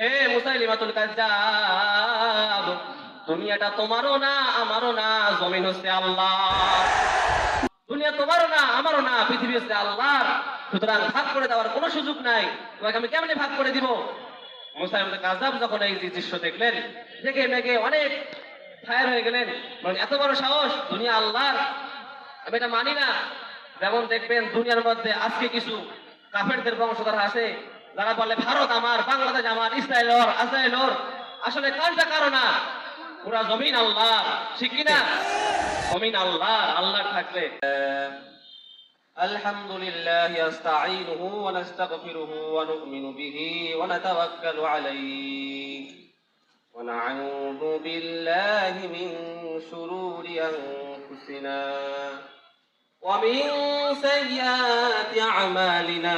হে মুসাইলিমাতুল কাজ্জাব, দুনিয়াটা তোমারও না, আমারও না, জমিন হচ্ছে আল্লাহ। দুনিয়া তোমারও না, আমারও না, পৃথিবী হচ্ছে আল্লাহর। সুতরাং ভাগ করে দেওয়ার কোনো সুযোগ নাই। তোমাকে আমি কেমনে ভাগ করে দিব? মুসাইলিমাতুল কাজ্জাব যখন এই দৃশ্য দেখলেন, দেখে মেঘে অনেক ফায়ার হয়ে গেলেন। এত বড় সাহস, দুনিয়া আল্লাহর? আমি এটা মানি না। যেমন দেখবেন, দুনিয়ার মধ্যে আজকে কিছু কাফেরদের বংশধর আছে। যারা বলে ভারত আমার বাংলাদেশ আমার ইসরায়েল ওর আজরায়েল ওর আসলে কারটা কারো না পুরা জমিন আল্লাহ ঠিক কিনা জমিন আল্লাহ আল্লাহ থাকবে الحمد لله يستعينه ونستغفره ونؤمن به ونتوكل عليه ونعوذ بالله من شرور أنفسنا ومن سيئات أعمالنا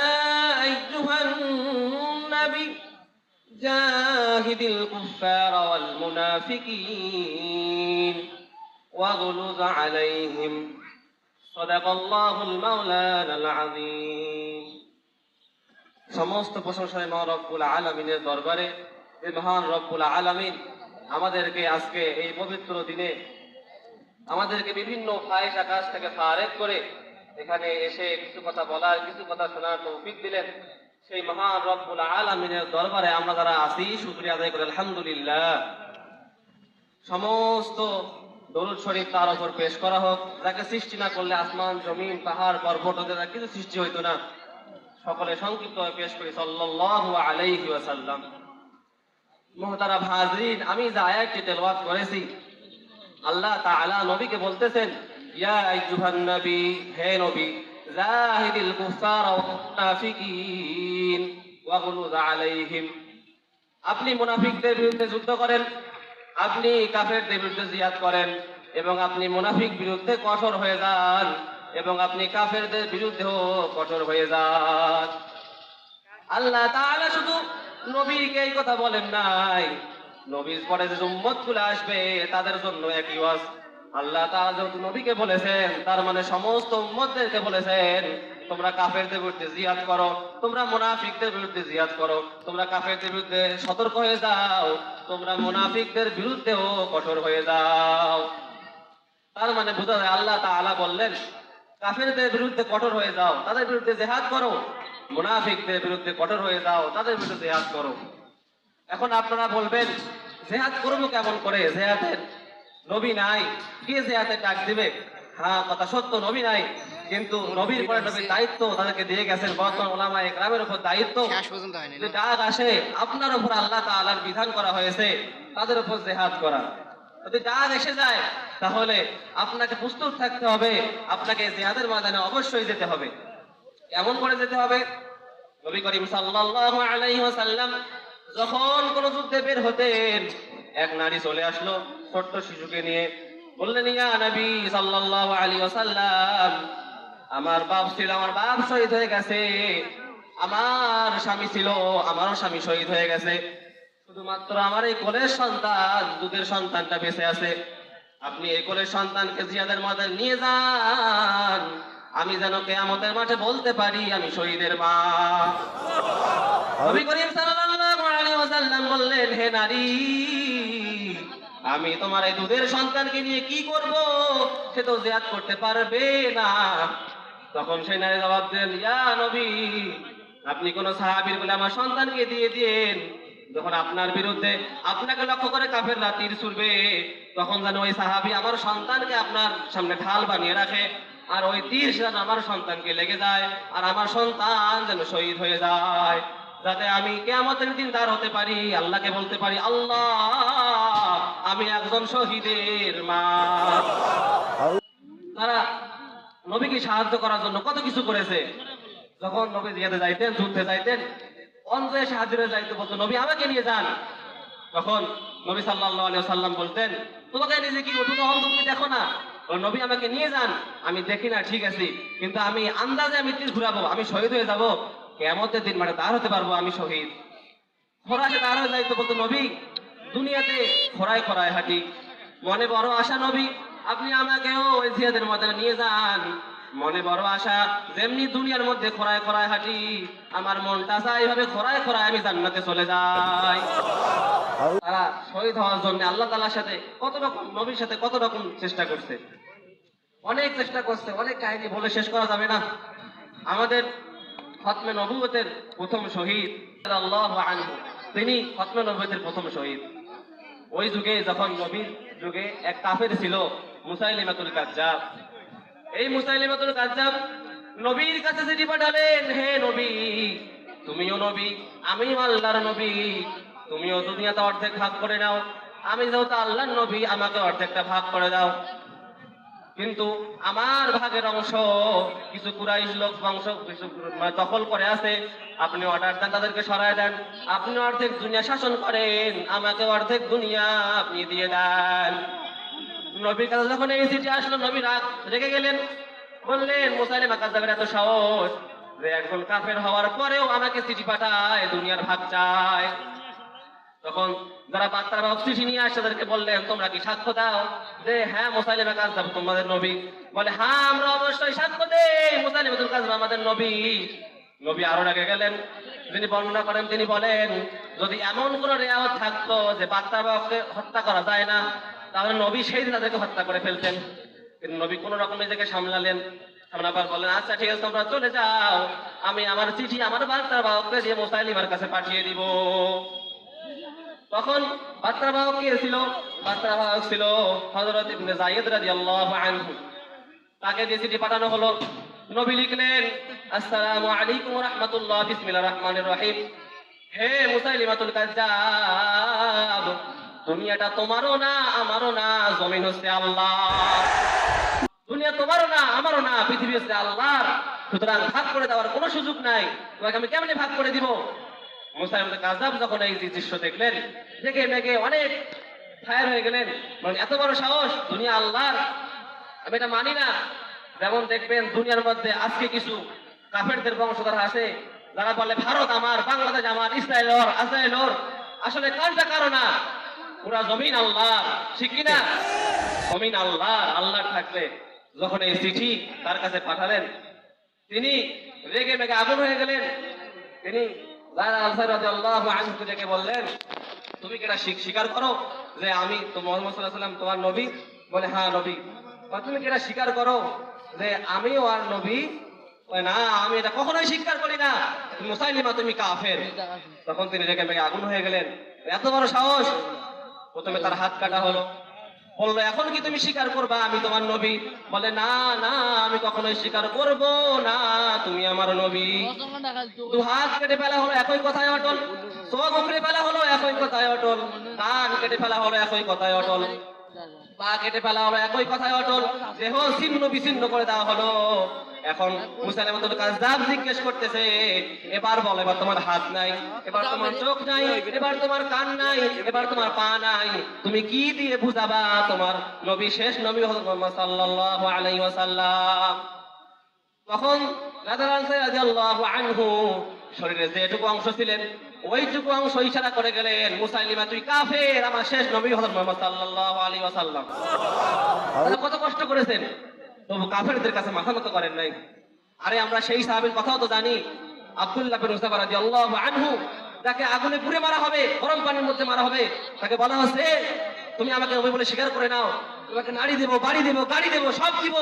جاهد الكفار والمنافقين واغلظ عليهم صدق الله المولانا العظيم সমস্ত প্রশংসায় মহান রব্বুল আলমিনের দরবারে যে মহান রব্বুল আলমিন আমাদেরকে আজকে এই পবিত্র দিনে আমাদেরকে বিভিন্ন ফায়েস আকাশ থেকে ফারেক করে এখানে এসে কিছু কথা বলার কিছু কথা শোনার তৌফিক দিলেন সেই মহান রব্বুল আলমিনের দরবারে আমরা যারা আছি, শুক্রিয়া আদায় করি, আলহামদুলিল্লাহ। সমস্ত দরুদ শরীফ তার উপর পেশ করা হোক। যাকে সৃষ্টি না করলে আসমান, জমিন, পাহাড়, পর্বত কিছু সৃষ্টি হইতো না। সকলে সংক্ষিপ্ত পেশ করি, সাল্লাল্লাহু আলাইহি ওয়াসাল্লাম। মুহতারা হাজরিন আমি যে আয়াতটি তেলাওয়াত করেছি, আল্লাহ তা তাআলা নবীকে বলতেছেন, ইয়া আইয়ুহান নবী, হে নবী কুফার ওয়াল মুনাফিকিন ওয়াগলুজ আলাইহিম। আপনি মুনাফিকদের বিরুদ্ধে যুদ্ধ করেন, আপনি কাফেরদের বিরুদ্ধে জিহাদ করেন, এবং আপনি মুনাফিক বিরুদ্ধে কঠোর হয়ে যান, এবং আপনি কাফেরদের বিরুদ্ধেও কঠোর হয়ে যান। আল্লাহ তাআলা শুধু নবীকে এই কথা বলেন নাই। নবীর পরে যে উম্মত আসবে, তাদের জন্য একই ওয়াজ। আল্লাহ যেহেতু নবীকে বলেছেন, তার মানে সমস্ত উম্মতদেরকে বলেছেন, তোমরা কাফেরদের বিরুদ্ধে জিহাদ করো, তোমরা মুনাফিকদের বিরুদ্ধে জিহাদ করো, তোমরা কাফেরদের বিরুদ্ধে সতর্ক হয়ে যাও, তোমরা মুনাফিকদের বিরুদ্ধেও কঠোর হয়ে যাও। তার মানে বোঝা যায় আল্লাহ তাআলা বললেন, কাফেরদের বিরুদ্ধে কঠোর হয়ে যাও, তাদের বিরুদ্ধে জেহাদ করো, মুনাফিকদের বিরুদ্ধে কঠোর হয়ে যাও, তাদের বিরুদ্ধে জেহাদ করো। এখন আপনারা বলবেন, জেহাদ করব কেমন করে? জেহাদের নবী নাই। কে জেহাদের ডাক দিবে? হ্যাঁ কথা সত্য নবী নাই। কিন্তু নবীর পরে নবীর দায়িত্ব তাদেরকে দিয়ে গেছেন। বর্তমান ওলামা গ্রামের উপর দায়িত্ব। যে ডাক আসে আপনার উপর আল্লাহ তাআলার বিধান করা হয়েছে তাদের উপর জেহাদ করা। যদি ডাক এসে যায় তাহলে আপনাকে প্রস্তুত থাকতে হবে আপনাকে জেহাদের ময়দানে অবশ্যই যেতে হবে। এমন করে যেতে হবে নবী করিম সাল্লাল্লাহু আলাইহি ওয়াসাল্লাম যখন কোন যুদ্ধে বের হতেন এক নারী চলে আসলো ছোট্ট শিশুকে নিয়ে। বললেন ইয়া নবী সাল্লাল্লাহু আলাইহি ওয়াসাল্লাম আমার বাপ ছিল আমার বাপ শহীদ হয়ে গেছে। আমার স্বামী ছিল আমারও স্বামী শহীদ হয়ে গেছে। শুধুমাত্র আমার এই কোলের সন্তান দুধের সন্তানটা বেঁচে আছে। আপনি এই কোলের সন্তানকে জিয়াদের মধ্যে নিয়ে যান। আমি যেন কেয়ামতের মাঠে বলতে পারি আমি শহীদের মা। নবী করিম সাল্লাল্লাহু আলাইহি ওয়াসাল্লাম বললেন হে নারী আমি তোমার এই দুধের সন্তানকে নিয়ে কি করব? সে তো জিয়াদ করতে পারবে না। তখন সেই নারী জবাব দেন, ইয়া নবী, আপনি কোন সাহাবীর বলে আমার সন্তানকে দিয়ে দিন যখন আপনার বিরুদ্ধে আপনাকে লক্ষ্য করে কাফেররা তীর ছুড়বে, তখন যেন ওই সাহাবি আমার সন্তানকে আপনার সামনে ঢাল বানিয়ে রাখে আর ওই তীর যেন আমার সন্তানকে লেগে যায় আর আমার সন্তান যেন শহীদ হয়ে যায়। যাতে আমি কেয়ামতের দিন দাঁড় হতে পারি, আল্লাহকে বলতে পারি, আল্লাহ আমি একজন শহীদের মা। তারা নবীকে সাহায্য করার জন্য কত কিছু করেছে। যখন নবী জিয়াদে যাইতেন, যুদ্ধে যাইতেন অন্ধে সাহায্যে যাইতে বলতো, নবী, আমাকে নিয়ে যান। তখন নবী সাল্লাল্লাহু আলাইহি সাল্লাম বলতেন, তোমাকে নিজে কি তুমি অন্ধ তুমি দেখো না। নবী, আমাকে নিয়ে যান। আমি দেখি না, ঠিক আছে। কিন্তু আমি আন্দাজে আমি তীর ঘুরাবো, আমি শহীদ হয়ে যাব। কেমতের দিন মানে তার হতে পারব, আমি শহীদ। খোরাকে তার হয়ে যাইতো বলতো, নবী দুনিয়াতে খোরায় খোরায় হাঁটি। মনে বড় আশা নবী, আপনি আমাকেও ওই জিয়াদের নিয়ে যান। মনে বড় আশা, যেমনি দুনিয়ার মধ্যে খোরায় খোরায় হাঁটি, আমার মনটা চায় এইভাবে খোরায় খোরায় আমি জান্নাতে চলে যাই। তারা শহীদ হওয়ার জন্য আল্লাহ তালার সাথে কত রকম নবীর সাথে কত রকম চেষ্টা করছে। অনেক চেষ্টা করছে, অনেক কাহিনী বলে শেষ করা যাবে না। আমাদের খতমে নবুয়তের প্রথম শহীদ আল্লাহ তিনি খতমে নবুয়তের প্রথম শহীদ। ওই যুগে যখন নবীর যুগে এক কাফের ছিল মুসাইলিমাতুল কাজ্জাব। এই মুসাইলিমাতুল কাজ্জাব নবীর কাছে চিঠি পাঠালেন, হে নবী, তুমিও নবী, আমিও আল্লাহর নবী। তুমিও দুনিয়াতে অর্ধেক ভাগ করে নাও। আমি যেহেতু আল্লাহর নবী, আমাকে অর্ধেকটা ভাগ করে দাও। কিন্তু আমার ভাগের অংশ, কিছু কুরাইশ লোক বংশ, কিছু মানে দখল করে আছে। আপনি অর্ডার দেন, তাদেরকে সরায় দেন। আপনি অর্ধেক দুনিয়া শাসন করেন, আমাকে অর্ধেক দুনিয়া আপনি দিয়ে দেন। নবীর কাছে যখন এই চিঠি আসলো, নবী রাগ রেগে গেলেন। বললেন মুসাইলিমা কাজাবের এত সাহস যে একজন কাফের হওয়ার পরেও আমাকে চিঠি পাঠায়, দুনিয়ার ভাগ চায়। তখন যারা বার্তার চিঠি নিয়ে আসে, তাদেরকে বললেন, তোমরা কি সাক্ষ্য দাও? যে হ্যাঁ মোসাইলিমা কাজদাব তোমাদের নবী। বলে হ্যাঁ আমরা অবশ্যই সাক্ষ্য দেই মোসাইলিমাতুল কাজদাব আমাদের নবী। নবী আরও রেগে গেলেন। যিনি বর্ণনা করেন, তিনি বলেন, যদি এমন কোন রেয়াত থাকতো যে বার্তার বাহককে হত্যা করা যায় না, তাহলে নবী সেই দিন তাদেরকে হত্যা করে ফেলতেন। কিন্তু নবী কোন রকম নিজেকে সামলালেন। সামলাবার বলেন আচ্ছা ঠিক আছে, তোমরা চলে যাও। আমি আমার চিঠি আমার বার্তার বাহককে দিয়ে মোসাইলিমার কাছে পাঠিয়ে দিব। তখন বার্তাবাহক কে ছিল? বার্তাবাহক ছিল হযরত ইবনে যায়েদ রাদিয়াল্লাহু আনহু। তাকে যে চিঠি পাঠানো হলো, নবী লিখলেন, আসসালামু আলাইকুম ওয়া রাহমাতুল্লাহ বিসমিল্লাহির রহমানির রহিম। হে মুসাইলিমাতুল কাজ্জাব দুনিয়াটা তোমারও না, আমারও না, জমিন হচ্ছে আল্লাহ দুনিয়া তোমারও না, আমারও না, পৃথিবী হচ্ছে আল্লাহর। সুতরাং ভাগ করে দেওয়ার কোনো সুযোগ নাই। তোমাকে আমি কেমনে ভাগ করে দিব? মুসাইমুল কাজাব যখন এই দৃশ্য দেখলেন, দেখে মেঘে অনেক ফায়ার হয়ে গেলেন। এত বড় সাহস, দুনিয়া আল্লাহর। আমি এটা মানি না। যেমন দেখবেন, দুনিয়ার মধ্যে আজকে কিছু কাফেরদের বংশধর আছে, যারা বলে, ভারত আমার, বাংলাদেশ আমার, ইসরায়েল ওর আজরায়েল ওর। আসলে কারটা কারও না। পুরা জমিন আল্লাহ ঠিক কিনা? জমিন আল্লাহ আল্লাহ থাকলে যখন এই চিঠি তার কাছে পাঠালেন, তিনি রেগে মেগে আগুন হয়ে গেলেন। তিনি ডেকে বললেন, তুমি কি এটা স্বীকার করো যে আমি তো মোহাম্মদ সাল্লাম তোমার নবী? বলে হ্যাঁ নবী। তুমি কি এটা স্বীকার করো যে আমিও আর নবী? না, আমি এটা কখনোই স্বীকার করি না। মুসাইলিমা, তুমি কাফের। তখন তিনি রেগে মেগে আগুন হয়ে গেলেন। এত বড় সাহস। প্রথমে তার হাত কাটা হলো। বলল, এখন কি তুমি স্বীকার করবা? আমি তোমার নবী। বলে, না না, আমি কখনোই স্বীকার করব না, তুমি আমার নবী। দু হাত কেটে ফেলা হলো, একই কথায় অটল। চোখ উপড়ে ফেলা হলো, একই কথায় অটল। কান কেটে ফেলা হলো, একই কথায় অটল। পা কেটে ফেলা হলো একই কথায় অটল। দেহ ছিন্ন বিচ্ছিন্ন করে দেওয়া হলো। এখন মুসাইলামাতুল কাযযাব জিজ্ঞেস করতেছে, এবার বল, এবার তোমার হাত নাই, এবার তোমার চোখ নাই, এবার তোমার কান নাই, এবার তোমার পা নাই। তুমি কি দিয়ে বুঝাবা তোমার নবী, শেষ নবী হযরত মুহাম্মদ সাল্লাল্লাহু আলাইহি ওয়াসাল্লাম? তখন রাদিয়াল্লাহু আনহু শরীরে যেটুকু অংশ ছিলেন ওইটুকু অংশ ইশারা করে গেলেন মুসাইলিমা তুই কাফের আমার শেষ নবী হযরত মুহাম্মদ সাল্লাল্লাহু আলাইহি ওয়াসাল্লাম। কত কষ্ট করেছেন। তবু কাফেরদের কাছে মাথা নত করেন নাই। আরে আমরা সেই সাহাবীর কথাও তো জানি আব্দুল্লাহ বিন উসাবা রাদিয়াল্লাহু আনহু যাকে আগুনে পুড়ে মারা হবে গরম পানির মধ্যে মারা হবে তাকে বলা হচ্ছে তুমি আমাকে নবী বলে স্বীকার করে নাও। তোমাকে নাড়ি দেবো বাড়ি দেবো গাড়ি দেবো সব দিব।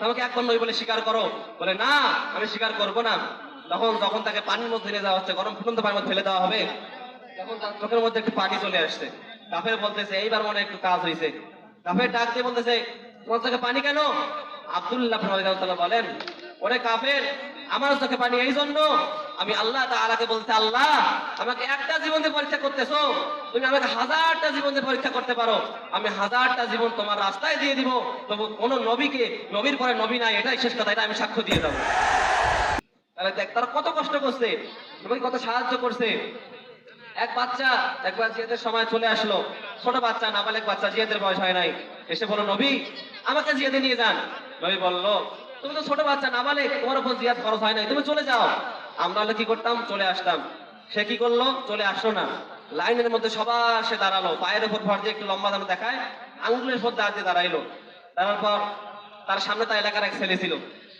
তোমাকে একবার নবী বলে স্বীকার করো। বলে না আমি স্বীকার করব না। তখন যখন তাকে পানির মধ্যে নিয়ে যাওয়া হচ্ছে, গরম ফুটন্ত পানির মধ্যে ফেলে দেওয়া হবে, তখন তার চোখের মধ্যে একটু পানি চলে আসছে। কাফের বলতেছে, এইবার মনে একটু কাজ হয়েছে কাফের ডাক দিয়ে বলতেছে, তোমার চোখে পানি কেন? আব্দুল্লাহ বলেন, ওরে কাফের, আমার চোখে পানি এই জন্য। আমি আল্লাহ তাআলাকে বলতে, আল্লাহ, আমাকে একটা জীবনে পরীক্ষা করতেছো। তুমি আমাকে হাজারটা জীবনে পরীক্ষা করতে পারো। আমি হাজারটা জীবন তোমার রাস্তায় দিয়ে দিব। তবু কোন নবীকে, নবীর পরে নবী নাই, এটাই শেষ কথা, এটা আমি সাক্ষ্য দিয়ে যাব তাহলে দেখ, তারা কত কষ্ট করছে, তোমাকে কত সাহায্য করছে। এক বাচ্চা, একবার জিয়াদের সময় চলে আসলো। ছোট বাচ্চা নাবালেক বাচ্চা, জিয়াদের বয়স হয় নাই। এসে বলো নবী, আমাকে জিয়াদে নিয়ে যান। নবী বলল, তুমি তো ছোট বাচ্চা নাবালেক তোমার উপর জিয়াদ খরচ হয় নাই, তুমি চলে যাও। আমরা হলে কি করতাম? চলে আসতাম। সে কি করল? চলে আসলো না। লাইনের মধ্যে সবার সে দাঁড়াল। পায়ের উপর ভর দিয়ে একটু লম্বা দাম দেখায়, আঙ্গুলের উপর দাঁড়িয়ে দাঁড়াইলো। দাঁড়ার পর তার সামনে তার এলাকার এক ছেলে ছিল।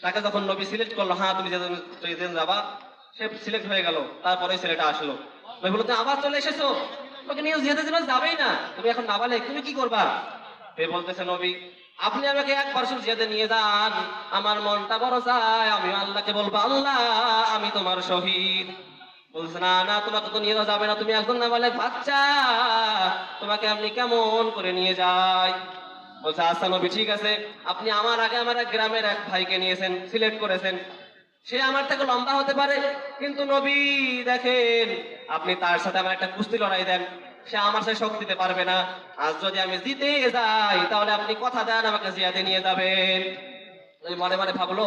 তাকে যখন নবী সিলেক্ট করল হ্যাঁ তুমি যেদিন যাবা, সে সিলেক্ট হয়ে গেল। তারপরে ছেলেটা আসলো। নবী বলল, তুমি আবার চলে এসেছ? তোমাকে নিয়ে যেতে দিন যাবেই না। তুমি এখন নাবালে তুমি কি করবা? সে বলতেছে, নবী, আপনি আমাকে এক বছর জিয়াদে নিয়ে যান। আমার মনটা বড় চায়, আমি আল্লাহকে বলব, আল্লাহ, আমি তোমার শহীদ। বলছে না না, তোমাকে তো নিয়ে যাওয়া যাবে না। তুমি একজন নাবালেক বাচ্চা, তোমাকে আপনি কেমন করে নিয়ে যাই বলছে আচ্ছা নবী, ঠিক আছে। আপনি আমার আগে আমার এক গ্রামের এক ভাইকে নিয়েছেন, সিলেক্ট করেছেন। সে আমার থেকে লম্বা হতে পারে, কিন্তু নবী, দেখেন, আপনি তার সাথে আমার একটা কুস্তি লড়াই দেন। সে আমার সাথে শক্তি দিতে পারবে না। আজ যদি আমি জিতে যাই, তাহলে আপনি কথা দেন, আমাকে জিয়াতে নিয়ে যাবেন। মনে মনে ভাবলো